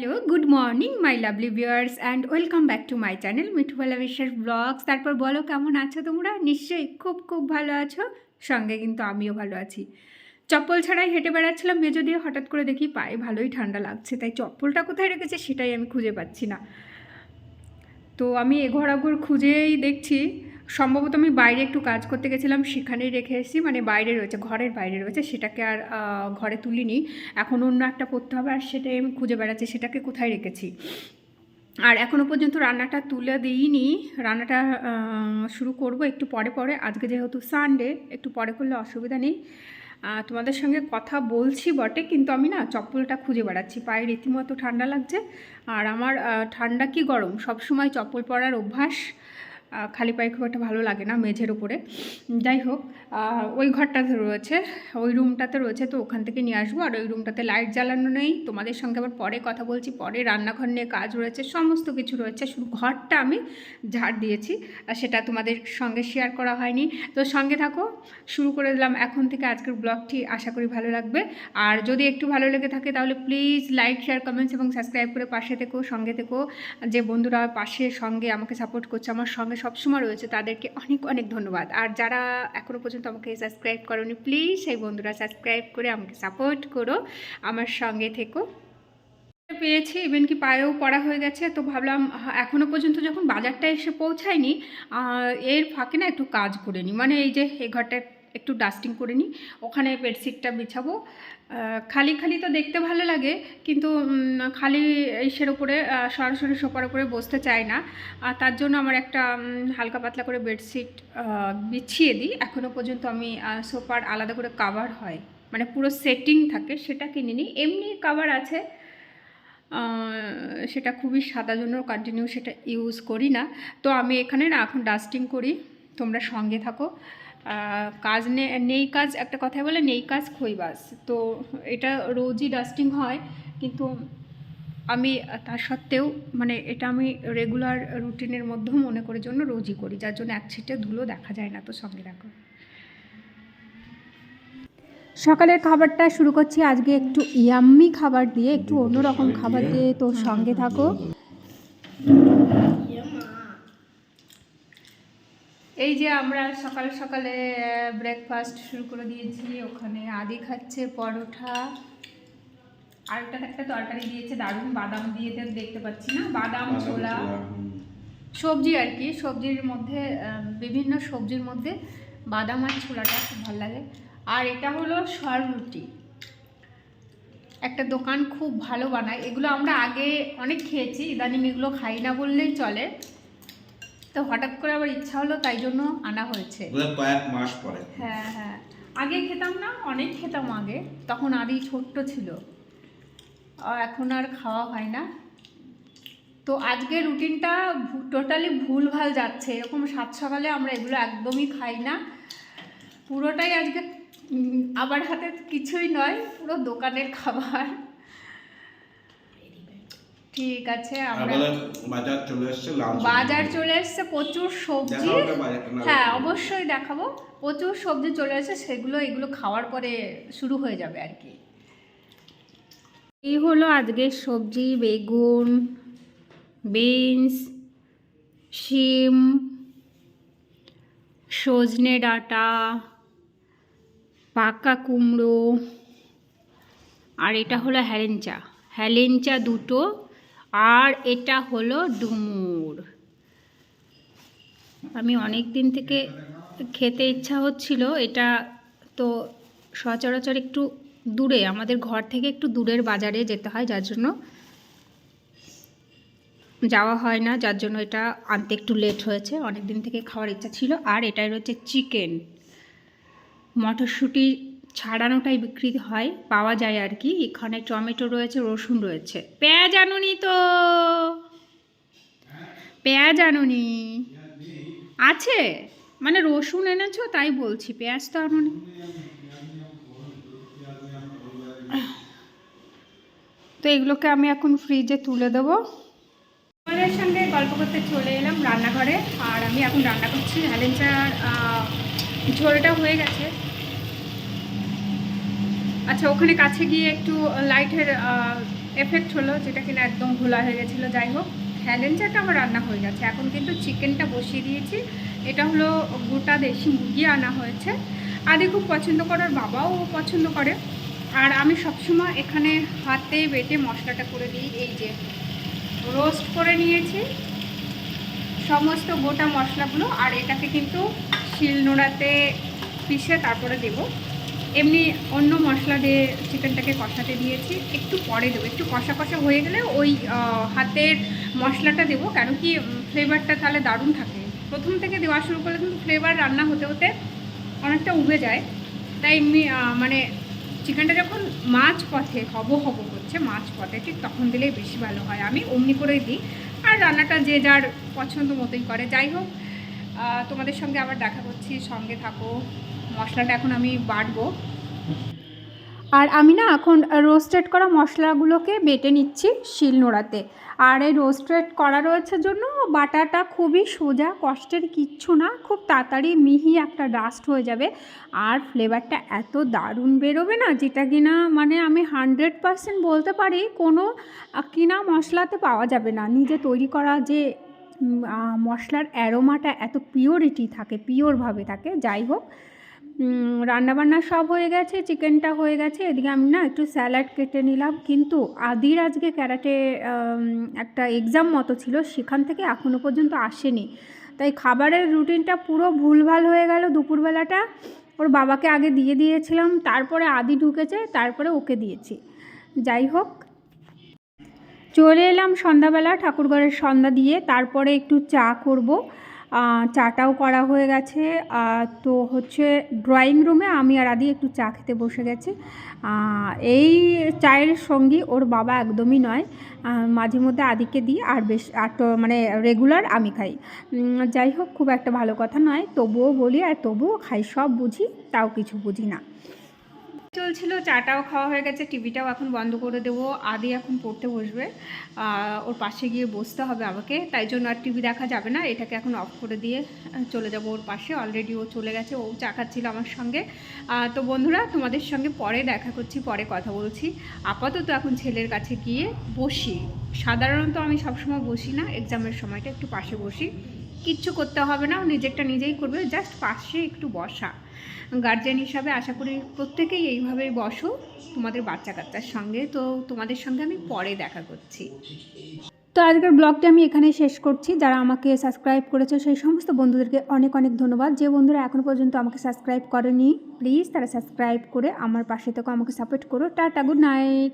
Hello good morning my lovely viewers and welcome back to my channel Mithubala Biswas blogs তারপর বলো, কেমন আছো তোমরা? নিশ্চয়ই খুব খুব ভালো আছো। সঙ্গে কিন্তু আমিও ভালো আছি। চপ্পল ছাড়াই হেঁটে বেড়াচ্ছিলাম মেজো দিয়ে হঠাৎ করে দেখি পায়ে ভালোই ঠান্ডা লাগছে। তাই চপ্পলটা কোথায় রেখেছে সেটাই আমি খুঁজে পাচ্ছি না। তো আমি এঘর আঘর খুঁজেই দেখছি সম্ভবত আমি বাইরে একটু কাজ করতে গেছিলাম, সেখানেই রেখে এসেছি মানে বাইরে রয়েছে, ঘরের বাইরে রয়েছে, সেটাকে আর ঘরে তুলিনি। এখন অন্য একটা পড়তে হবে আর সেটাই আমি খুঁজে বেড়াচ্ছি, সেটাকে কোথায় রেখেছি? আর এখনও পর্যন্ত রান্নাটা তুলে দিইনি, রান্নাটা শুরু করব একটু পরে পরে, আজকে যেহেতু সানডে একটু পরে করলে অসুবিধা নেই। তোমাদের সঙ্গে কথা বলছি বটে, কিন্তু আমি না চপ্পলটা খুঁজে বেড়াচ্ছি, পায়ে রীতিমতো ঠান্ডা লাগছে, আর আমার ঠান্ডা কি গরম? সবসময় চপ্পল পরার অভ্যাস খালি পায়ে খুব একটা ভালো লাগে না মেঝের উপরে। যাই হোক ওই ঘরটাতে রয়েছে, ওই রুমটাতে রয়েছে, তো ওখান থেকে নিয়ে আসব। আর ওই রুমটাতে লাইট জ্বালানো নেই। তোমাদের সঙ্গে আবার পরে কথা বলছি, পরে রান্নাঘর নিয়ে কাজ রয়েছে, সমস্ত কিছু রয়েছে। শুধু ঘরটা আমি ঝাড় দিয়েছি, আর সেটা তোমাদের সঙ্গে শেয়ার করা হয়নি। তো সঙ্গে থাকো, শুরু করে দিলাম এখন থেকে আজকের ব্লগটি আশা করি ভালো লাগবে। আর যদি একটু ভালো লেগে থাকে, তাহলে প্লিজ লাইক শেয়ার কমেন্টস এবং সাবস্ক্রাইব করে পাশে থেকো, সঙ্গে থেকো। যে বন্ধুরা পাশে সঙ্গে আমাকে সাপোর্ট করছে, আমার সঙ্গে সবসময় রয়েছে, তাদেরকে অনেক অনেক ধন্যবাদ। আর যারা এখনও পর্যন্ত আমাকে সাবস্ক্রাইব করোনি, প্লিজ সেই বন্ধুরা সাবস্ক্রাইব করে আমাকে সাপোর্ট করো, আমার সঙ্গে থেকো। পেয়েছি, ইভেন কি পায়েও পড়া হয়ে গেছে, তো ভাবলাম এখনও এখনও পর্যন্ত যখন বাজারটা এসে পৌঁছায়নি এর ফাঁকে না একটু কাজ করে নিই। মানে এই যে, এই ঘরটা একটু ডাস্টিং করে নিই। ওখানে বেডশিটটা বিছাবো। খালি খালি তো দেখতে ভালো লাগে, কিন্তু খালি ইসের উপরে সরাসরি সোপার উপরে বসতে চাই না। আর তার জন্য আমার একটা হালকা পাতলা করে বেডশিট বিছিয়ে দিই। এখনও পর্যন্ত আমি সোপার আলাদা করে কাভার হয়। মানে পুরো সেটিং থাকে, সেটা কিনে নিই। এমনি কাভার আছে। সেটা খুবই সাদা জন্য কন্টিনিউ সেটা ইউজ করি না। তো আমি এখানে না এখন ডাস্টিং করি। তোমরা সঙ্গে থাকো। কাজ নেই কাজ, একটা কথাই বলে, নেই কাজ খইবাস তো এটা রোজই ডাস্টিং হয়, কিন্তু আমি তার সত্ত্বেও মানে এটা আমি রেগুলার রুটিনের মধ্যেও মনে করে জন্য রোজই করি, যার জন্য এক ছিটে ধুলো দেখা যায় না তো সঙ্গে রাখো। সকালের খাবারটা শুরু করছি, আজকে একটু ইয়াম্মি খাবার দিয়ে, একটু অন্যরকম খাবার দিয়ে তো সঙ্গে থাকো। যে আমরা সকাল সকালে ব্রেকফাস্ট শুরু করে দিয়েছি ওখানে আদি খাচ্ছে পরোঠা আর একটা একটা তরকারি দিয়েছে দারুণ বাদাম দিয়ে দেখতে পাচ্ছি না বাদাম ছোলা। সবজি আর কি সবজির মধ্যে বিভিন্ন সবজির মধ্যে বাদাম আর ছোলাটা খুব ভালো লাগে। আর এটা হলো সররুটি একটা দোকান খুব ভালো বানায়। এগুলো আমরা আগে অনেক খেয়েছি ইদানিং এগুলো খাই না বললেই চলে। তো হঠাৎ করে আবার ইচ্ছা হলো তাই জন্য আনা হয়েছে। কয়েক মাস পরে। হ্যাঁ হ্যাঁ। আগে খেতাম না অনেক খেতাম আগে। তখন আদি ছোট্ট ছিল। এখন আর খাওয়া হয় না। তো আজকে রুটিনটা টোটালি ভুলভাল যাচ্ছে। এরকম সাত সকালে আমরা এগুলো একদমই খাই না। পুরোটাই আজকে আবার হাতে কিছুই নয় পুরো দোকানের খাবার। ঠিক আছে আমরা বাজার চলে বাজার এসছে প্রচুর সবজি। হ্যাঁ অবশ্যই দেখাবো। প্রচুর সবজি চলে এসেছে সেগুলো এগুলো খাওয়ার পরে শুরু হয়ে যাবে আর কি। এই হলো আজকের সবজি বেগুন বিনস শিম সজনে ডাঁটা পাকা কুমড়ো আর এটা হলো হ্যালেঞ্চা। হ্যালেঞ্চা দুটো আর এটা হলো ডুমুর। আমি অনেক দিন থেকে খেতে ইচ্ছা হচ্ছিল, এটা তো সচরাচর একটু দূরে, আমাদের ঘর থেকে একটু দূরের বাজারে যেতে হয়, যার জন্য যাওয়া হয় না, যার জন্য এটা আনতে একটু লেট হয়েছে অনেক দিন থেকে খাওয়ার ইচ্ছা ছিল। আর এটাই রয়েছে চিকেন মটরশুঁটি ছাড়ানোটাই বিক্রি হয়, পাওয়া যায় আর কি এখানে টমেটো রয়েছে, রসুন রয়েছে। পেঁয়াজ আনুনি তো! পেঁয়াজ আনুনি। আছে? মানে রসুন এনেছো, তাই বলছি। পেঁয়াজ তো আনুনি। তো এগুলোকে আমি এখন ফ্রিজে তুলে দেবো। তোমাদের সঙ্গে গল্প করতে চলে এলাম রান্নাঘরে। আর আমি এখন রান্না করছি। হ্যালেঞ্চার ঝোলটা হয়ে গেছে। আচ্ছা ওখানে কাছে গিয়ে একটু লাইটের এফেক্ট হলো, যেটা কিনা একদম ভোলা হয়ে গেছিল, যাই হোক। হ্যালেঞ্চাটা আমার রান্না হয়ে গেছে। এখন কিন্তু চিকেনটা বসিয়ে দিয়েছি। এটা হলো গোটা দেশি মুরগি আনা হয়েছে। আদি খুব পছন্দ করার বাবাও পছন্দ করে। আর আমি সবসময় এখানে হাতে বেটে মশলাটা করে দিই। এই যে রোস্ট করে নিয়েছি। সমস্ত গোটা মশলাগুলো, আর এটাকে কিন্তু শিলনোড়াতে পিষে তারপরে দেব। এমনি অন্য মশলা দিয়ে চিকেনটাকে কষাতে দিয়েছি। একটু পরে দেবো। একটু কষা কষা হয়ে গেলে ওই হাতের মশলাটা দেবো। কেন কি ফ্লেভারটা তাহলে দারুণ থাকে। প্রথম থেকে দেওয়া শুরু করলে কিন্তু ফ্লেভার রান্না হতে হতে অনেকটা উবে যায়। তাই মানে চিকেনটা যখন মাছ পথে, হব হব হচ্ছে মাছ পথে, ঠিক তখন দিলেই বেশি ভালো হয়। আমি অমনি করেই দিই। আর রান্নাটা যে যার পছন্দ মতোই করে। যাই হোক তোমাদের সঙ্গে আবার দেখা করছি। সঙ্গে থাকো। মশলাটা এখন আমি বাটবো। আর আমি না এখন রোস্টেড করা মশলাগুলোকে বেটে নিচ্ছি শিলনোড়াতে আর এই রোস্টেড করা রয়েছে জন্য বাটাটা খুবই সোজা, কষ্টের কিচ্ছু না, খুব তাড়াতাড়ি মিহি একটা ডাস্ট হয়ে যাবে। আর ফ্লেভারটা এত দারুণ বেরোবে না, যেটা কিনা মানে আমি হান্ড্রেড পারসেন্ট বলতে পারি কোনো কিনা মশলাতে পাওয়া যাবে না। নিজে তৈরি করা যে মশলার অ্যারোমাটা এত পিওরিটি থাকে পিওরভাবে থাকে, যাই হোক। রান্নাবান্না সব হয়ে গেছে, চিকেনটা হয়ে গেছে। এদিকে আমি না একটু স্যালাড কেটে নিলাম। কিন্তু আদির আজকে ক্যারাটে একটা এক্সাম মতো ছিল, সেখান থেকে এখনও পর্যন্ত আসেনি। তাই খাবারের রুটিনটা পুরো ভুলভাল হয়ে গেল দুপুরবেলাটা। ওর বাবাকে আগে দিয়ে দিয়েছিলাম, তারপরে আদি ঢুকেছে, তারপরে ওকে দিয়েছি। যাই হোক। চলে এলাম সন্ধ্যাবেলা ঠাকুরঘরের সন্ধ্যা দিয়ে, তারপরে একটু চা করব। চাটাও করা হয়ে গেছে। তো হচ্ছে ড্রয়িং রুমে আমি আর আদি একটু চা খেতে বসে গেছি। এই চায়ের সঙ্গী ওর বাবা একদমই নয়। মাঝে মধ্যে আদিকে দিই আর বেশ, আর মানে রেগুলার আমি খাই। যাই হোক, খুব একটা ভালো কথা নয়। তবুও বলি আর তবুও খাই, সব বুঝি, তাও কিছু বুঝি না। চলছিল, চাটাও খাওয়া হয়ে গেছে, টিভিটাও এখন বন্ধ করে দেবো। আদি এখন পড়তে বসবে। ওর পাশে গিয়ে বসতে হবে আমাকে, তাই জন্য আর টিভি দেখা যাবে না। এটাকে এখন অফ করে দিয়ে চলে যাব ওর পাশে। অলরেডি ও চলে গেছে, ও চা খাচ্ছিল আমার সঙ্গে। তো বন্ধুরা, তোমাদের সঙ্গে পরে দেখা করছি, পরে কথা বলছি। আপাতত এখন ছেলের কাছে গিয়ে বসি। সাধারণত আমি সবসময় বসি না এক্সামের সময়টা একটু পাশে বসি। কিচ্ছু করতে হবে না, ও নিজেরটা নিজেই করবে জাস্ট পাশে একটু বসা। গার্জেন হিসাবে আশা করি প্রত্যেকেই এইভাবেই বসো, তোমাদের বাচ্চা কাচ্চার সঙ্গে। তো তোমাদের সঙ্গে আমি পরে দেখা করছি। তো আজকের ব্লগটা আমি এখানেই শেষ করছি। যারা আমাকে সাবস্ক্রাইব করেছে, সেই সমস্ত বন্ধুদেরকে অনেক অনেক ধন্যবাদ। যে বন্ধুরা এখনও পর্যন্ত আমাকে সাবস্ক্রাইব করেনি প্লিজ তারা সাবস্ক্রাইব করে আমার পাশে থেকে আমাকে সাপোর্ট করো। Tata good night